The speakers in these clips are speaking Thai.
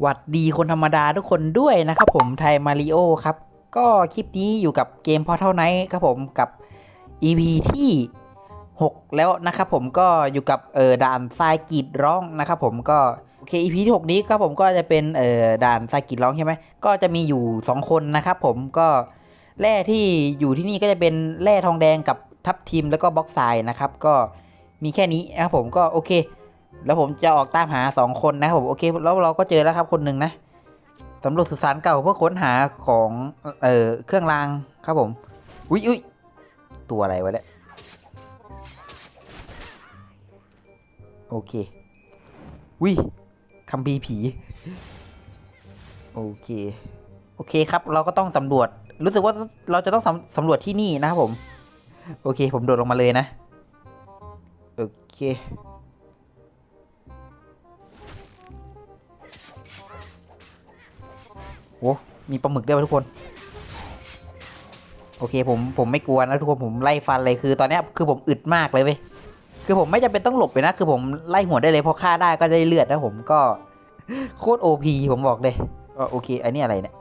หวัดดีคนธรรมดาทุกคนด้วยนะครับผมไทยมาริโอครับ ก็คลิปนี้อยู่กับเกมพอเท่าไนครับผมกับ EP ที่ 6 แล้วนะครับผมก็อยู่กับเออด่านทรายกรีดร้องนะครับผมก็โอเค EP ที่ 6 นี้ครับผมก็จะเป็นเออด่านทรายกรีดร้องใช่ไหมก็จะมีอยู่ 2 คนนะครับผมก็แร่ที่อยู่ที่นี่ก็จะเป็นแร่ทองแดงกับทับทิมแล้วก็บล็อกทรายนะครับก็มีแค่นี้นะครับผมก็โอเค แล้วผมจะออกตามหาสองคนนะผมโอเคแล้วเราก็เจอแล้วครับคนหนึ่งนะสำรวจสุสานเก่าเพื่อค้นหาของเอ่อเครื่องรางครับผมอุ้ยอุ้ยตัวอะไรวะเนี่ยโอเควิคัมภีร์ผี โอเค โอเคครับ เราก็ต้องสำรวจ รู้สึกว่าเราจะต้องสำสำรวจที่นี่นะครับผม โอเค ผมโดดลงมาเลยนะ โอเค โอ้มีปลาหมึกด้วยทุกคน โอเคผมผมไม่กลัวนะทุกคนผมไล่ฟันเลยคือ ตอนนี้คือผมอึดมากเลยเว้ยคือผมไม่จำเป็นต้องหลบเลยนะ คือผมไล่หัวได้เลยพราะฆ่าได้ก็ได้เลือดนะผมก็โคตรโอพีผมบอกเลยก็โอเคอันนี้อะไรเนี่ย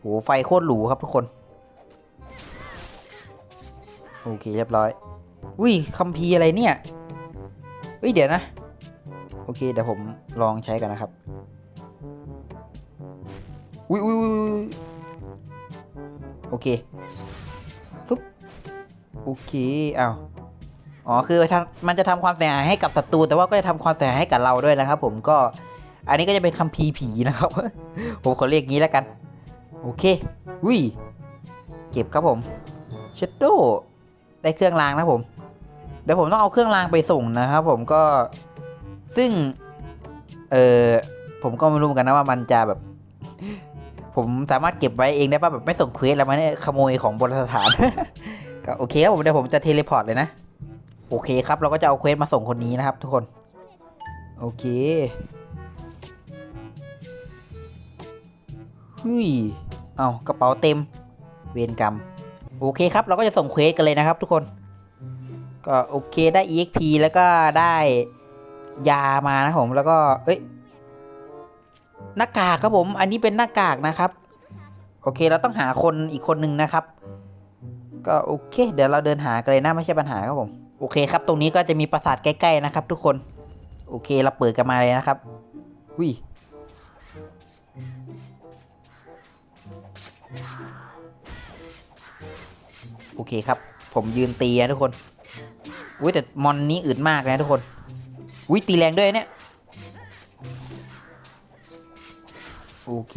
โหไฟโคตรหรูครับทุกคน โอเคเรียบร้อย อุ้ยคัมภีร์อะไรเนี่ยเฮ้ยเดี๋ยวนะ โอเคเดี๋ยวผมลองใช้กันนะครับ อุ้ยอุ้ยอุ้ยโอเคฟึบโอเคเอ้าอ๋อคือมันจะทำความเสียหายให้กับศัตรูแต่ว่าก็จะทำความเสียหายให้กับเราด้วยนะครับ ผมก็อันนี้ก็จะเป็นคัมภีผีนะครับ ผมขอเรียกงี้แล้วกัน โอเคอุ้ยเก็บครับผมเชดโดได้เครื่องรางนะผมเดี๋ยวผมต้องเอาเครื่องรางไปส่งนะครับผมก็ซึ่งเออผมก็ไม่รู้เหมือนกันนะว่ามันจะแบบ ผมสามารถเก็บไว้เองได้ป่ะแบบไม่ส่งเควสแล้วมันเนี่ยขโมยของบนสถานก็โอเคครับผมเดี๋ยวผมจะเทเลพอร์ตเลยนะ โอเคครับ เราก็จะเอาเควสมาส่งคนนี้นะครับ ทุกคน โอเคเฮ้ยเอากระเป๋าเต็ม เวรกรรม โอเคครับ เราก็จะส่งเควสกันเลยนะครับ ทุกคน ก็โอเคได้ exp แล้วก็ได้ยามานะผมแล้วก็ เอ้ย หน้ากากครับผม อันนี้เป็นหน้ากากนะครับ โอเคเราต้องหาคนอีกคนหนึ่งนะครับ ก็โอเค เดี๋ยวเราเดินหากันเลยนะไม่ใช่ปัญหาครับผม โอเคครับ ตรงนี้ก็จะมีปราสาทใกล้ๆนะครับ ทุกคน โอเคเราเปิดกันมาเลยนะครับหุยโอเคครับ ผมยืนตีนะทุกคนอุ้ยแต่มอนนี้อึดมากนะทุกคนอุ้ยตีแรงด้วยเนี่ย โอเค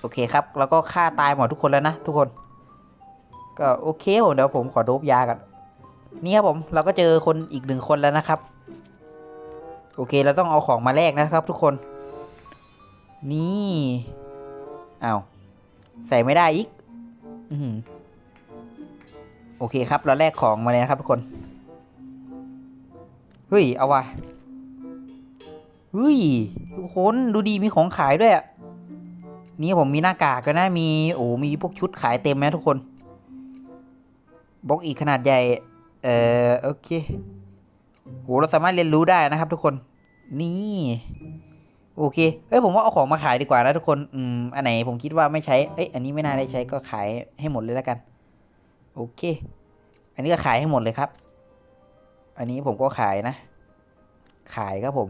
โอเคครับแล้วก็ฆ่าตายหมดทุกคนแล้วนะทุกคน ก็โอเคผมเดี๋ยวผมขอโดบยากันนี่ครับผมเราก็เจอคนอีกหนึ่งคนแล้วนะครับ โอเคเราต้องเอาของมาแลกนะครับทุกคน นี่เอาใส่ไม่ได้อีกอือหือโอเคครับเราแลกของมาเลยนะครับทุกคน เฮ้ย เอาวะ เฮ้ยทุกคนดูดีมีของขายด้วยอะนี่ผมมีหน้ากากกันนะมีโอ้มีพวกชุดขายเต็มไหมทุกคนบล็อกอีกขนาดใหญ่ เอ่อโอเคโหเราสามารถเรียนรู้ได้นะครับ ทุกคนนี่ โอเคเอ้ยผมว่าเอาของมาขายดีกว่านะทุกคนอืมอันไหนผมคิดว่าไม่ใช้เอ้ยอันนี้ไม่น่าได้ใช้ก็ขายให้หมดเลยแล้วกัน โอเค อันนี้ก็ขายให้หมดเลยครับ อันนี้ผมก็ขายนะ ขายครับผม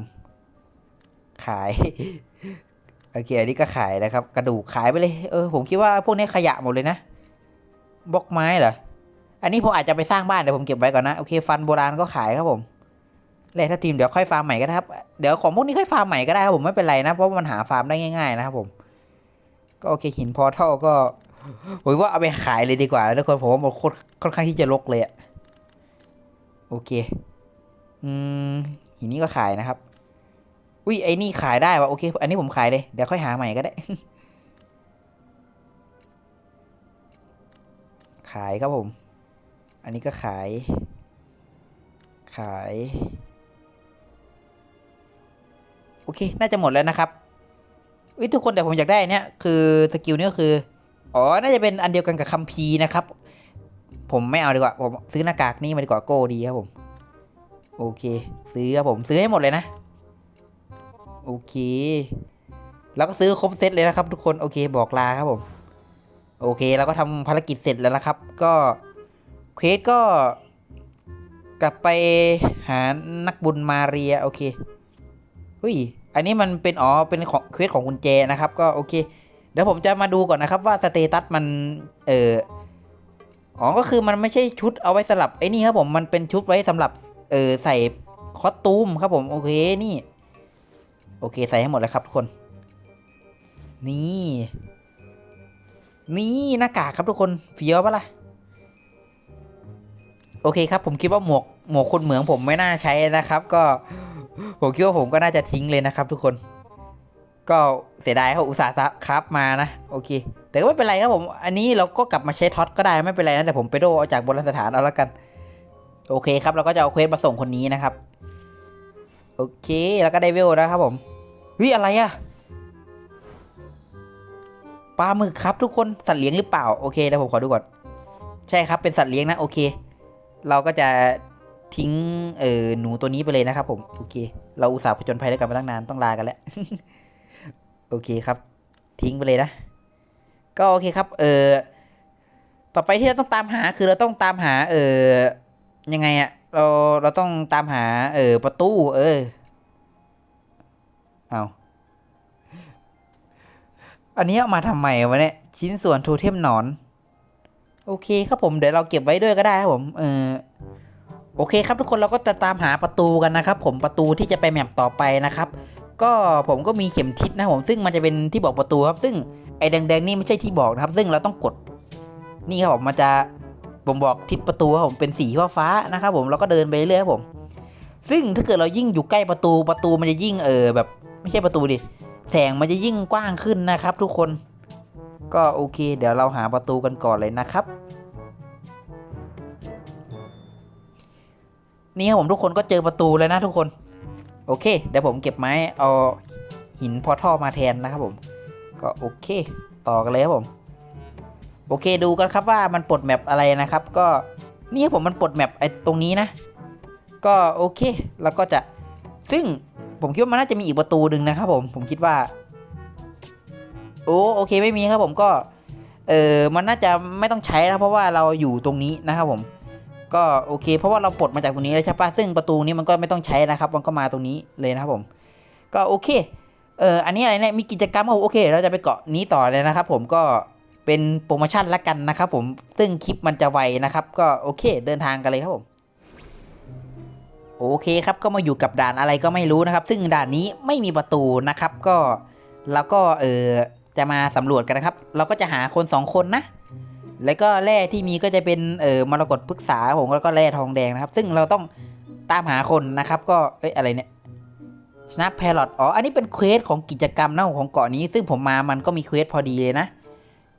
ขายโอเคอันนี้ก็ขายนะครับ กระดูกขายไปเลย เออผมคิดว่าพวกนี้ขยะหมดเลยนะบล็อกไม้เหรออันนี้ผมอาจจะไปสร้างบ้านเดี๋ยวผมเก็บไว้ก่อนนะโอเคฟันโบราณก็ขายครับผมแร่ทับทีมเดี๋ยวค่อยฟาร์มใหม่ก็ได้ครับเดี๋ยวของพวกนี้ค่อยฟาร์มใหม่ก็ได้ครับผมไม่เป็นไรนะเพราะมันหาฟาร์มได้ง่าย ๆ นะครับผม ก็โอเคหินพอเท่าก็ผมว่าเอาไปขายเลยดีกว่าทุกคนผมว่ามันค่อนข้างที่จะรกเลยอะโอเค อืมหินนี้ก็ขายนะครับ อุ้ยไอ้นี่ขายได้วะโอเค อันนี้ผมขายเลยเดี๋ยวค่อยหาใหม่ก็ได้ ขายครับผม อันนี้ก็ขาย ขาย โอเค น่าจะหมดแล้วนะครับอุ้ยทุกคนแต่ผมอยากได้นเนี้ยคือสกิลนี้ก็คืออ๋อน่าจะเป็นอันเดียวกันกับคัมภีร์นะครับ ผมไม่เอาดีกว่าผมซื้อหน้ากากนี่มาดีกว่าโก้ดีครับผม โอเค ซื้อครับผมซื้อให้หมดเลยนะ โอเคแล้วก็ซื้อครบเซตเลยนะครับ ทุกคนโอเคบอกลาครับผม โอเคแล้วก็ทำภารกิจเสร็จแล้วนะครับ ก็เควสก็กลับไปหานักบุญมาเรียโอเคเฮ้ยอันนี้มันเป็นอ๋อเป็นของเควสของกุญแจนะครับ ก็โอเค เดี๋ยวผมจะมาดูก่อนนะครับว่าสเตตัสมันเอออ๋อก็คือมันไม่ใช่ชุดเอาไว้สำหรับไอ้นี่ครับผมมันเป็นชุดไว้สำหรับเออใส่คอสตูมครับผมโอเคนี่ โอเค ใส่ให้หมดเลยครับทุกคน นี่ นี่หน้ากากครับทุกคนเฟี้ยวปะล่ะ โอเคครับ ผมคิดว่าหมวกหมวกคนเหมืองผมไม่น่าใช้นะครับ ก็ผมคิดว่าผมก็น่าจะทิ้งเลยนะครับ ทุกคน ก็เสียดายเขาอุตส่าห์ครับมานะ โอเค แต่ก็ไม่เป็นไรครับผม อันนี้เราก็กลับมาใช้ท็อตก็ได้ไม่เป็นไรนะแต่ผมไปโดเอาจากบราณสถานเอาละกัน โอเคครับเราก็จะเอาเควสมาส่งคนนี้นะครับ โอเคแล้วก็ได้เวลแล้วครับผม เฮ้ยอะไรอะปลาหมึกครับทุกคนสัตว์เลี้ยงหรือเปล่าโอเคเดี๋ยวผมขอดูก่อนใช่ครับเป็นสัตว์เลี้ยงนะโอเค เราก็จะทิ้งเออหนูตัวนี้ไปเลยนะครับ ผมโอเค เราอุตส่าห์ผจญภัยด้วยกันมาตั้งนานต้องลากันแล้วโอเคครับ ทิ้งไปเลยนะ ก็โอเคครับ เออต่อไปที่เราต้องตามหาคือเราต้องตามหา เออยังไงอะเราเราต้องตามหา เออประตู เออ เอาอันนี้เอามาทำไมวะเนี่ย ชิ้นส่วนโทเทมหนอน โอเคครับผมเดี๋ยวเราเก็บไว้ด้วยก็ได้ครับผมเออโอเคครับทุกคนเราก็จะตามหาประตูกันนะครับ ผมประตูที่จะไปแมปต่อไปนะครับ ก็ผมก็มีเข็มทิศนะผมซึ่งมันจะเป็นที่บอกประตูครับ ซึ่งไอ้แดงๆนี่ไม่ใช่ที่บอกนะครับ ซึ่งเราต้องกดนี่ครับผมมันจะบ่งบอกทิศประตูครับผมเป็นสีฟ้าๆนะครับ ผมเราก็เดินไปเรื่อยครับผม ซึ่งถ้าเกิดเรายิ่งอยู่ใกล้ประตูประตูมันจะยิ่งเออแบบ ไม่ใช่ประตูดิแสงมันจะยิ่งกว้างขึ้นนะครับทุกคนก็โอเค เดี๋ยวเราหาประตูกันก่อนเลยนะครับ นี่ครับผมทุกคนก็เจอประตูแล้วนะทุกคน โอเค เดี๋ยวผมเก็บไม้เอาหินพอท่อมาแทนนะครับผม ก็โอเค ต่อกันเลยครับผม โอเคดูกันครับว่ามันปลดแมปอะไรนะครับ ก็นี่ครับผมมันปลดแมปไอ้ตรงนี้นะ ก็โอเค แล้วก็จะซึ่ง ผมคิดว่ามันน่าจะมีอีกประตูหนึ่งนะครับผมผมคิดว่า โอ้โอเคไม่มีครับผมก็ เออมันน่าจะไม่ต้องใช้แล้วเพราะว่าเราอยู่ตรงนี้นะครับผม ก็โอเค เพราะว่าเราปลดมาจากตรงนี้แล้วใช่ปะซึ่งประตูนี้มันก็ไม่ต้องใช้นะครับ มันก็มาตรงนี้เลยนะครับผม ก็โอเคเอออันนี้อะไรเนี่ยมีกิจกรรมโอเค เราจะไปเกาะนี้ต่อเลยนะครับ ผมก็เป็นโปรโมชั่นละกันนะครับผมซึ่งคลิปมันจะไวนะครับ ก็โอเค เดินทางกันเลยครับผม โอเคครับก็มาอยู่กับด่านอะไรก็ไม่รู้นะครับ ซึ่งด่านนี้ไม่มีประตูนะครับก็เราก็เออจะมาสำรวจกันนะครับ เราก็จะหาคนสองคนนะ แล้วก็แร่ที่มีก็จะเป็นเออมรกตพฤกษาผมแล้วก็แร่ทองแดงนะครับ ซึ่งเราต้องตามหาคนนะครับ ก็เอ้ยอะไรเนี่ยชนะแพลอตอ๋ออันนี้เป็นเควสของกิจกรรมนะของเกาะนี้ ซึ่งผมมามันก็มีเควสพอดีเลยนะ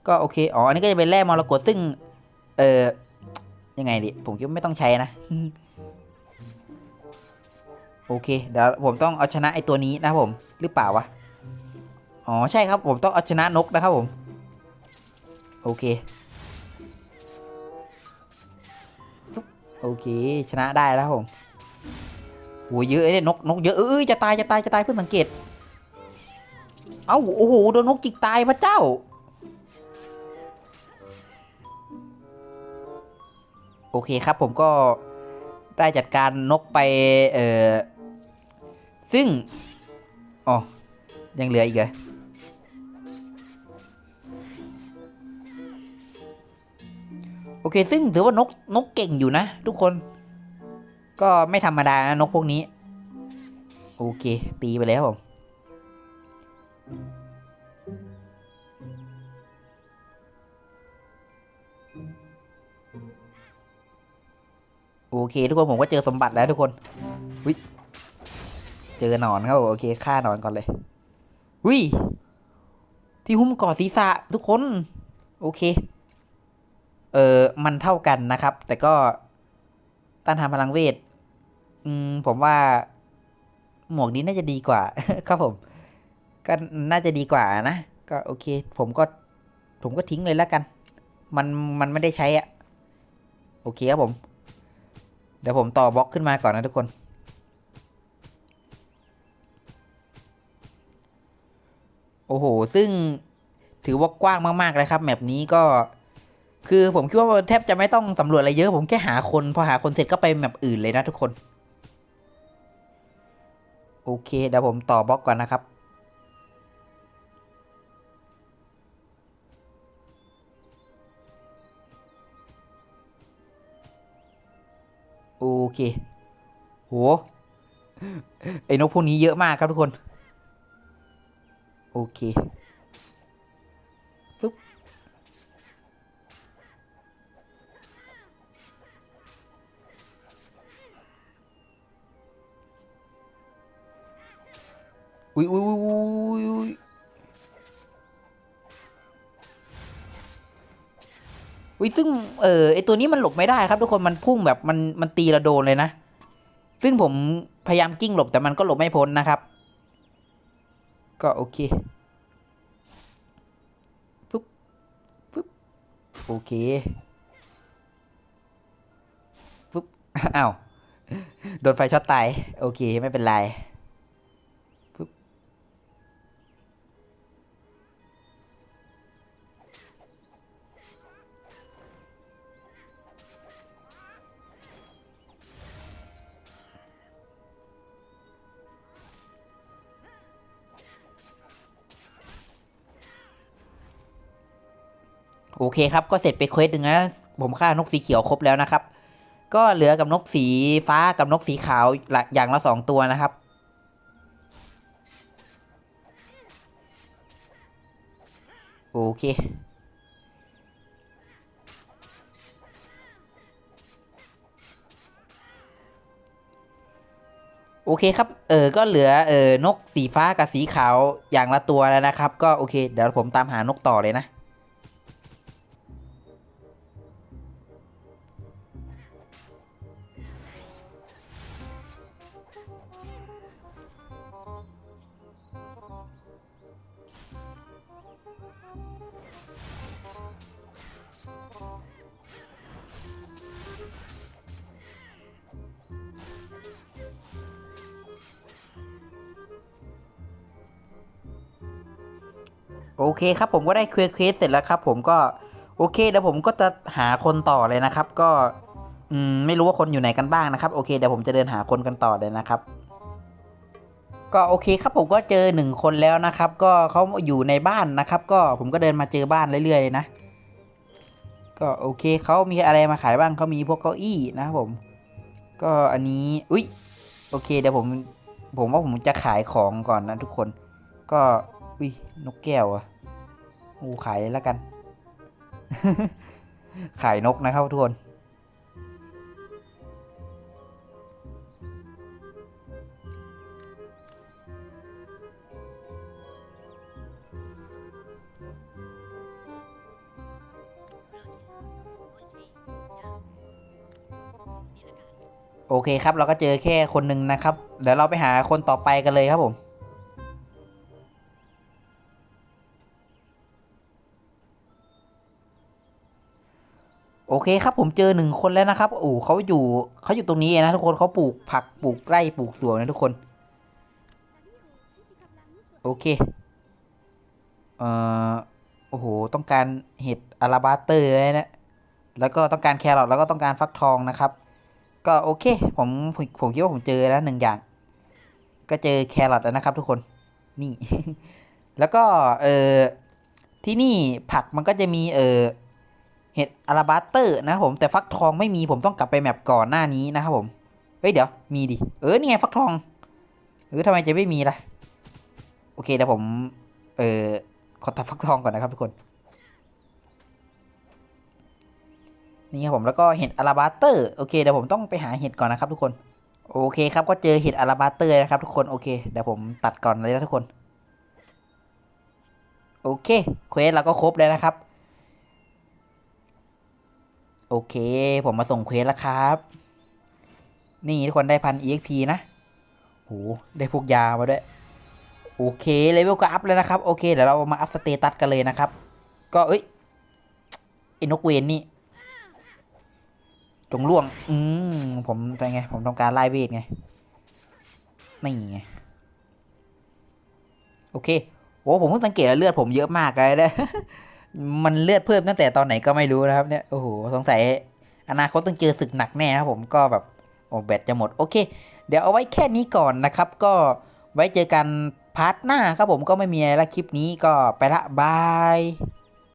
ก็โอเคอ๋ออันนี้ก็จะเป็นแร่มรกตซึ่งเออยังไงดิผมคิดว่าไม่ต้องใช้นะ อเค เดี๋ยวผมต้องเอาชนะไอตัวนี้นะผม หรือเปล่าวะ อ๋อใช่ครับผมต้องเอาชนะนกนะครับผม โอเคโอเค ชนะได้แล้วผมโอ้ยเยอะเลยนกนกเยอะเอ้ยจะตายจะตายจะตายเพื่อนสังเกต เอ้าโอ้โหโดนนกจิกตายพระเจ้า โอเคครับผมก็ได้จัดการนกไปเอ่อ ซึ่งอ๋อยังเหลืออีกเหรอโอเค ซึ่งถือว่านกนกเก่งอยู่นะ ทุกคน ก็ไม่ธรรมดานะนกพวกนี้ โอเค ตีไปแล้วผมโอเค ทุกคนผมก็เจอสมบัติแล้วทุกคน เจอหนอนครับโอเคฆ่าหนอนก่อนเลยวิที่หุ้มก่อศีรษะทุกคน โอเค เออมันเท่ากันนะครับ แต่ก็ต้านทานพลังเวท อืม ผมว่า หมวกนี้น่าจะดีกว่า ครับผม ก็น่าจะดีกว่านะ ก็โอเค ผมก็ ผมก็ทิ้งเลยแล้วกัน มันมันไม่ได้ใช้อะโอเคครับผม เดี๋ยวผมต่อบล็อกขึ้นมาก่อนนะทุกคน อ้โห ซึ่งถือว่ากว้างมากๆเลยครับแมปนี้ก็ คือผมคิดว่าแทบจะไม่ต้องสำรวจอะไรเยอะ ผมแค่หาคน พอหาคนเสร็จก็ไปแมปอื่นเลยนะทุกคน โอเคเดี๋ยวผมต่อบล็อกก่อนนะครับโอเค โห ไอ้นกพวกนี้เยอะมากครับทุกคน โอเคฟึบอุ้ยอุ้ยอุ้ยอุ้ยอุ้ยอุ้ยซึ่งเออไอตัวนี้มันหลบไม่ได้ครับทุกคนมันพุ่งแบบมันมันตีเราโดนเลยนะ ซึ่งผมพยายามกิ้งหลบแต่มันก็หลบไม่พ้นนะครับ ก็โอเคฟึบฟึบโอเคฟึบอ้าว โดนไฟช็อตตาย โอเค ไม่เป็นไร โอเคครับก็เสร็จไปเควสหนึ่งนะผมฆ่านกสีเขียวครบแล้วนะครับ ก็เหลือกับนกสีฟ้ากับนกสีขาวละอย่างละสองตัวนะครับโอเคโอเคครับ เออ ก็เหลือ เออนกสีฟ้ากับสีขาวอย่างละตัวแล้วนะครับ ก็โอเค เดี๋ยวผมตามหานกต่อเลยนะ โอเคครับผมก็ได้เคลียร์เควสเสร็จแล้วครับ ผมก็โอเคเดี๋ยวผมก็จะหาคนต่อเลยนะครับ ก็อืมไม่รู้ว่าคนอยู่ไหนกันบ้างนะครับ โอเคเดี๋ยวผมจะเดินหาคนกันต่อเลยนะครับ ก็โอเคครับผมก็เจอหนึ่งคนแล้วนะครับ ก็เขาอยู่ในบ้านนะครับ ก็ผมก็เดินมาเจอบ้านเรื่อยๆเลยนะ ก็โอเคเขามีอะไรมาขายบ้างเขามีพวกเก้าอี้นะครับผม ก็อันนี้อุ้ยโอเคเดี๋ยวผมผมว่าผมจะขายของก่อนนะทุกคน ก็ อุ้ยนกแก้วอะโอ้ขายเลยแล้วกัน ขายนกนะครับทุกคนโอเคครับ เราก็เจอแค่คนหนึ่งนะครับ เดี๋ยวเราไปหาคนต่อไปกันเลยครับผม เคครับผมเจอหนึ่งคนแล้วนะครับโอ้เขาอยู่เขาอยู่ตรงนี้นะทุกคนเขาปลูกผักปลูกไร่ปลูกสวนนะทุกคน โอเค เอ่อ โอ้โห ต้องการเห็ดอาราบาเตอร์นะ แล้วก็ต้องการแครอทแล้วก็ต้องการฟักทองนะครับ ก็โอเค ผมผมผมคิดว่าผมเจอแล้วหนึ่งอย่าง ก็เจอแครอทแล้วนะครับ ทุกคน นี่ แล้วก็ เออที่นี่ผักมันก็จะมี เออ เห็ดอาราบาเตอร์นะครับผมแต่ฟักทองไม่มีผมต้องกลับไปแมปก่อนหน้านี้นะครับผมเฮ้ยเดี๋ยวมีดิเออนี่ไงฟักทองเออทำไมจะไม่มีล่ะโอเคเดี๋ยวผมเออขอตัดฟักทองก่อนนะครับทุกคนนี่ครับผมแล้วก็เห็ดอาราบาเตอร์โอเคเดี๋ยวผมต้องไปหาเห็ดก่อนนะครับทุกคนโอเคครับก็เจอเห็ดอาราบาเตอร์นะครับทุกคนโอเคเดี๋ยวผมตัดก่อนเลยนะทุกคนโอเคเควสเราก็ครบแล้วนะครับ โอเค ผมมาส่งเควสแล้วครับ นี่ทุกคนได้พัน exp นะโหได้พวกยามาด้วย โอเคเลเวลก็อัพแล้วนะครับ โอเคเดี๋ยวเรามาอัพสเตตัสกันเลยนะครับ ก็เอ้ยไอ้นกเวนนี่ จงล่วง อืมผมอะไง ผมต้องการไล่เวทไง นี่ไง โอเคโอ้ผมเพิ่งสังเกตเลือดผมเยอะมากเลยนะ มันเลือดเพิ่มตั้งแต่ตอนไหนก็ไม่รู้นะครับเนี่ยโอ้โหสงสัยอนาคตต้องเจอศึกหนักแน่ครับผมก็แบบโอ้แบตจะหมดโอเค เดี๋ยวเอาไว้แค่นี้ก่อนนะครับ ก็ไว้เจอกันพาร์ทหน้าครับผมก็ไม่มีอะไรละคลิปนี้ก็ไปละบาย